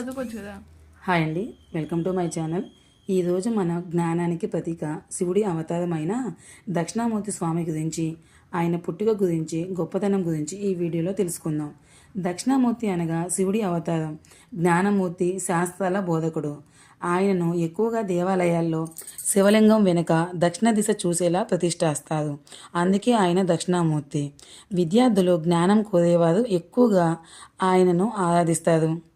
చదువుకోవచ్చు కదా హాయ్ అండి. Welcome to my channel. ఈరోజు మన జ్ఞానానికి ప్రతీక శివుడి అవతారమైన దక్షిణామూర్తి స్వామి గురించి ఆయన పుట్టుక గురించి గొప్పతనం గురించి ఈ వీడియోలో తెలుసుకుందాం. దక్షిణామూర్తి అనగా శివుడి అవతారం. జ్ఞానమూర్తి శాస్త్రాల బోధకుడు. ఆయనను ఎక్కువగా దేవాలయాల్లో శివలింగం వెనుక దక్షిణ దిశ చూసేలా ప్రతిష్టాస్తారు అందుకే ఆయన దక్షిణామూర్తి. విద్యార్థులు జ్ఞానం కోరేవారు ఎక్కువగా ఆయనను ఆరాధిస్తారు.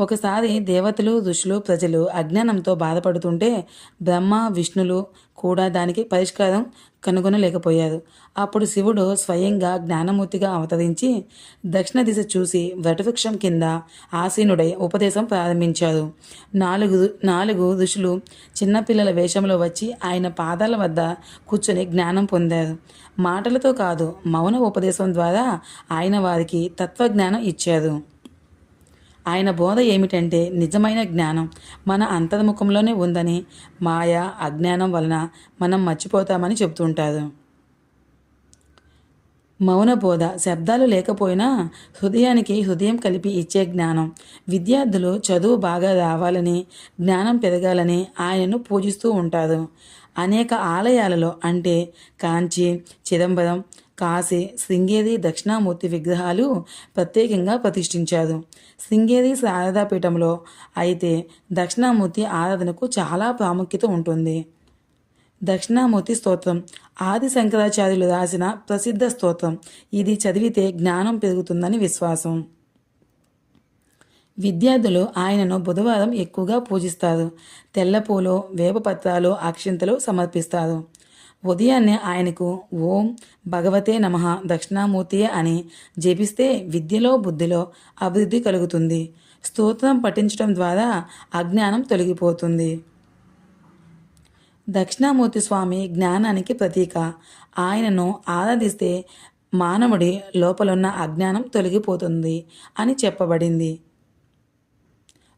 ఒకసారి దేవతలు ఋషులు ప్రజలు అజ్ఞానంతో బాధపడుతుంటే బ్రహ్మ విష్ణులు కూడా దానికి పరిష్కారం కనుగొనలేకపోయారు. అప్పుడు శివుడు స్వయంగా జ్ఞానమూర్తిగా అవతరించి దక్షిణ దిశ చూసి వటవృక్షం కింద ఆసీనుడై ఉపదేశం ప్రారంభించారు. నాలుగు నాలుగు ఋషులు చిన్నపిల్లల వేషంలో వచ్చి ఆయన పాదాల వద్ద కూర్చొని జ్ఞానం పొందారు. మాటలతో కాదు మౌన ఉపదేశం ద్వారా ఆయన వారికి తత్వజ్ఞానం ఇచ్చారు. ఆయన బోధ ఏమిటంటే నిజమైన జ్ఞానం మన అంతర్ముఖంలోనే ఉందని మాయ అజ్ఞానం వలన మనం మర్చిపోతామని చెబుతుంటారు. మౌన బోధ శబ్దాలు లేకపోయినా హృదయానికి హృదయం కలిపి ఇచ్చే జ్ఞానం. విద్యార్థులు చదువు బాగా రావాలని జ్ఞానం పెరగాలని ఆయనను పూజిస్తూ ఉంటారు. అనేక ఆలయాలలో అంటే కాంచి చిదంబరం కాశీ శృంగేరి దక్షిణామూర్తి విగ్రహాలు ప్రత్యేకంగా ప్రతిష్ఠించారు. శృంగేరి శారదాపీఠంలో అయితే దక్షిణామూర్తి ఆరాధనకు చాలా ప్రాముఖ్యత ఉంటుంది. దక్షిణామూర్తి స్తోత్రం. ఆది శంకరాచార్యులు రాసిన ప్రసిద్ధ స్తోత్రం. ఇది చదివితే జ్ఞానం పెరుగుతుందని విశ్వాసం. విద్యార్థులు ఆయనను బుధవారం ఎక్కువగా పూజిస్తారు. తెల్లపూలు వేపపత్రాలు అక్షింతలు సమర్పిస్తారు. ఉదయాన్నే ఆయనకు ఓం భగవతే నమ దక్షిణామూర్తియే అని జపిస్తే విద్యలో బుద్ధిలో అభివృద్ధి కలుగుతుంది. స్తోత్రం పఠించడం ద్వారా అజ్ఞానం తొలగిపోతుంది. దక్షిణామూర్తి స్వామి జ్ఞానానికి ప్రతీక. ఆయనను ఆరాధిస్తే మానవుడి లోపలున్న అజ్ఞానం తొలగిపోతుంది అని చెప్పబడింది.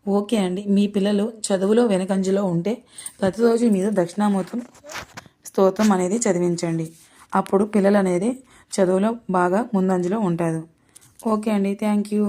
ఓకే అండి. మీ పిల్లలు చదువులో వెనకంజలో ఉంటే ప్రతిరోజు మీరు దక్షిణామూర్తం స్తోత్రం అనేది చదివించండి. అప్పుడు పిల్లలు అనేది చదువులో బాగా ముందంజలో ఉంటారు. ఓకే అండి. Thank you.